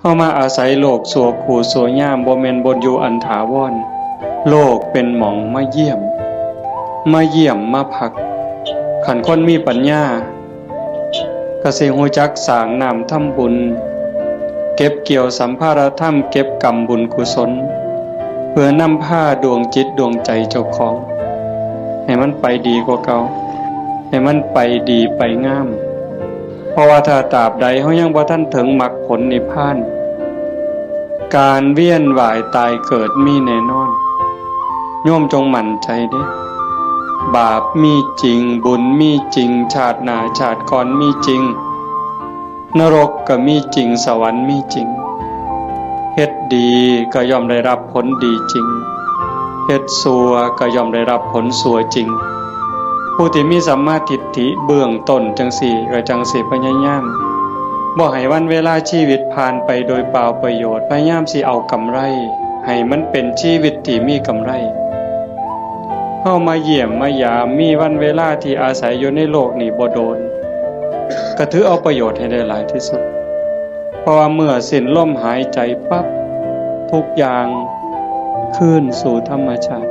เฮามาอาศัยโลกสัวขู่สัวย่ามบ่แมนบนอยู่อันถาวรโลกเป็นหมองมาเยี่ยม มาเยี่ยมมาพัก ขันคนมีปัญญาก็สิฮู้จักสางนำทำบุญ เก็บเกี่ยวสัมภาระธรรมเก็บกรรมบุญกุศล เพื่อนำผ้าดวงจิตดวงใจเจ้าของ ให้มันไปดีกว่าเก่าให้มันไปดีไปงาม ราะว่าถ้าตราบใดเฮายังบ่ทันถึงมรรคผลนิพพาน การเวียนว่ายตายเกิดมีแน่นอน โยมจงหมั่นใจเด้บาปมีจริง บุญมีจริง ชาติหนาชาติก่อนมีจริง นรกก็มีจริงสวรรค์มีจริงเฮ็ดดีก็ย่อมได้รับผลดีจริงเฮ็ดสัวก็ย่อมได้รับผลสัวจริง ผู้ที่มีสัมมาทิฏฐิเบื้องต้นจังสี่ก็จังสิพยายามบ่ให้วันเวลาชีวิตผ่านไปโดยเปล่าประโยชน์พยายามสิเอากำไร ให้มันเป็นชีวิตที่มีกำไรเฮามาเยี่ยมมายามมีวันเวลาที่อาศัยอยู่ในโลกนี้บ่โดนก็ถือเอาประโยชน์ให้ได้หลายที่สุด เพราะว่าเมื่อสิ้นลมหายใจปั๊บทุกอย่างคืนสู่ธรรมชาติ